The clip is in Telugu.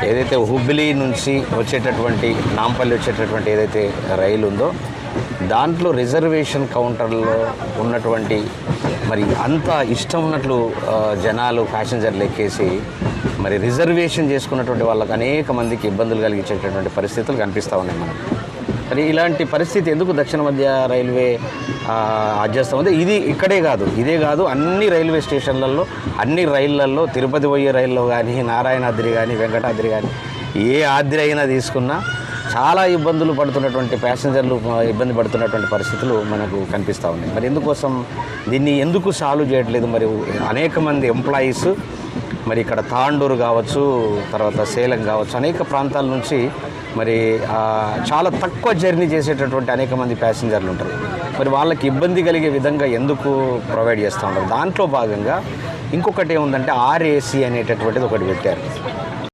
ఏదైతే హుబ్లీ నుంచి వచ్చేటటువంటి నాంపల్లి వచ్చేటటువంటి ఏదైతే రైలు ఉందో దాంట్లో రిజర్వేషన్ కౌంటర్లో ఉన్నటువంటి మరి అంత ఇష్టం ఉన్నట్లు జనాలు ప్యాసింజర్లు ఎక్కేసి మరి రిజర్వేషన్ చేసుకున్నటువంటి వాళ్ళకి అనేక మందికి ఇబ్బందులు కలిగించేటటువంటి పరిస్థితులు కనిపిస్తూ ఉన్నాయి మనకు. మరి ఇలాంటి పరిస్థితి ఎందుకు దక్షిణ మధ్య రైల్వే అడ్జస్ట్ ఉంది ఇది ఇక్కడే కాదు. ఇదే కాదు అన్ని రైల్వే స్టేషన్లలో అన్ని రైళ్ళలో తిరుపతి పోయే రైల్లో కానీ నారాయణాద్రి కానీ వెంకటాద్రి కానీ ఏ ఆద్రి అయినా తీసుకున్నా చాలా ఇబ్బందులు పడుతున్నటువంటి ప్యాసింజర్లు ఇబ్బంది పడుతున్నటువంటి పరిస్థితులు మనకు కనిపిస్తూ ఉన్నాయి. మరి ఎందుకోసం దీన్ని ఎందుకు సాల్వ్ చేయట్లేదు? మరి అనేక మంది ఎంప్లాయీస్ మరి ఇక్కడ తాండూరు కావచ్చు తర్వాత సేలం కావచ్చు అనేక ప్రాంతాల నుంచి మరి చాలా తక్కువ జర్నీ చేసేటటువంటి అనేక మంది ప్యాసింజర్లు ఉంటారు. మరి వాళ్ళకి ఇబ్బంది కలిగే విధంగా ఎందుకు ప్రొవైడ్ చేస్తూ ఉంటారు? దాంట్లో భాగంగా ఇంకొకటి ఏముందంటే ఆర్ఏసీ అనేటటువంటిది ఒకటి పెట్టారు.